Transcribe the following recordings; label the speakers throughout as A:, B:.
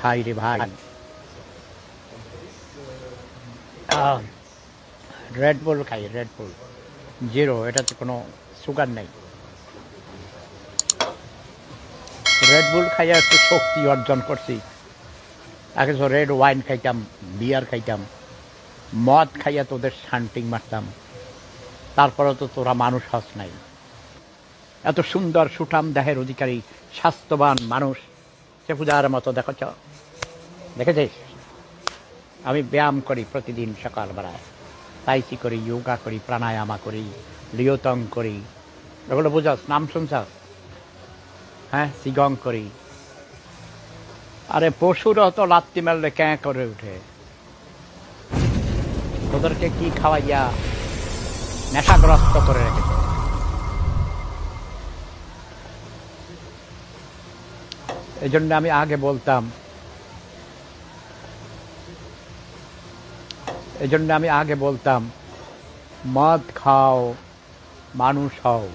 A: ভাই রে ভাই। রেড বল খাই রেড বল জিরো এটাতে কোনো সুগার নেই। রেড বুল খাইয়া একটু শক্তি অর্জন করছি। আগে তো রেড ওয়াইন খাইতাম বিয়ার খাইতাম। মদ খাইয়া তোদের শান্টিং মারতাম। তারপরে তো তোরা মানুষ হস নাই। এত সুন্দর সুঠাম দেহের অধিকারী, স্বাস্থ্যবান মানুষ। সে পূজার মতো দেখছ দেখেছিস আমি ব্যায়াম করি প্রতিদিন সকালবেলায়। তাইসি করি যোগা করি, প্রাণায়ামা করি, লিওতং করি। এগুলো বুঝাস নাম শুনছাস হ্যাঁ সিগং করি। আরে পশুরও তো লাত্তি মারলে ক্যাঁ করে উঠে। ওদেরকে কি খাওয়াইয়া নেশাগ্রস্ত করে রেখেছে? এই জন্য আমি আগে বলতাম। এই জন্য আমি আগে বলতাম, মদ খাও, মানুষ হও।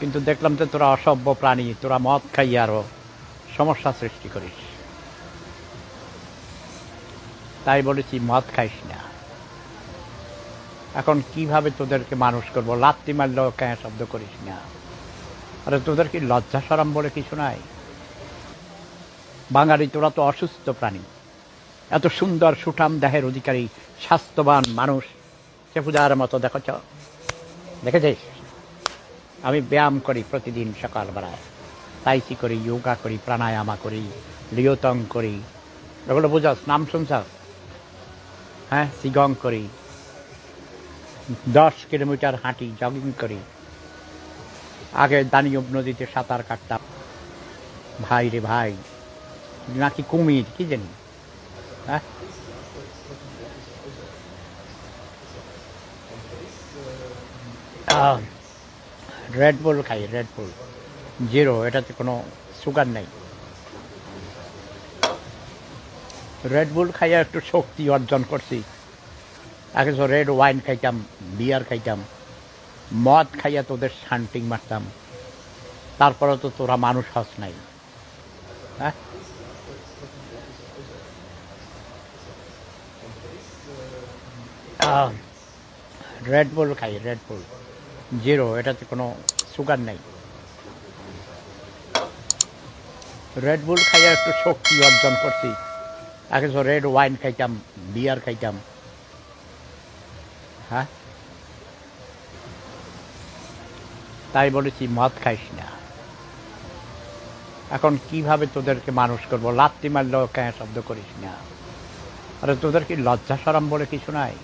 A: কিন্তু দেখলাম যে তোরা অসভ্য প্রাণী, তোরা মদ খাই আরও সমস্যা সৃষ্টি করিস। তাই বলেছি, মদ খাইস না। এখন কীভাবে তোদেরকে মানুষ করব? লাত্তি মারলেও কেন শব্দ করিস না। আরে তোদের কি লজ্জা সরম বলে কিছু নাই? বাঙালি তোরা তো অসুস্থ প্রাণী। এত সুন্দর সুঠাম দেহের অধিকারী, স্বাস্থ্যবান মানুষ, সে পূজার মতো দেখছ দেখেছিস? আমি ব্যায়াম করি প্রতিদিন সকালবেলায়। তাইসি করি যোগা করি, প্রাণায়ামা করি, লিওতং করি। এগুলো বুঝাস? নাম শুনছাস? হ্যাঁ? সিগং করি। দশ কিলোমিটার হাঁটি, জগিং করি। আগে দানিয়ব নদীতে সাঁতার কাটতাম। ভাই রে ভাই নাকি কুমির, কি জানি। হ্যাঁ? রেড বুল খাই রেড বুল জিরো এটাতে কোনো সুগার নেই। রেড বুল খাইয়া একটু শক্তি অর্জন করছি। আগে তো রেড ওয়াইন খাইতাম বিয়ার খাইতাম। মদ খাইয়া তোদের শান্টিং মারতাম। তারপরে তো তোরা মানুষ হস নাই। হ্যাঁ? রেড বুল খাই রেড বুল জিরো এটাতে কোনো সুগার নেই। রেড বুল খাইয়া একটু শক্তি অর্জন করছি। আগে তো রেড ওয়াইন খাইতাম বিয়ার খাইতাম। হ্যাঁ? তাই বলেছি, মদ খাইস না। এখন কীভাবে তোদেরকে মানুষ করব? লাত্তি মারলেও কেন শব্দ করিস না। আরে তোদের কি লজ্জা সরম বলে কিছু নাই?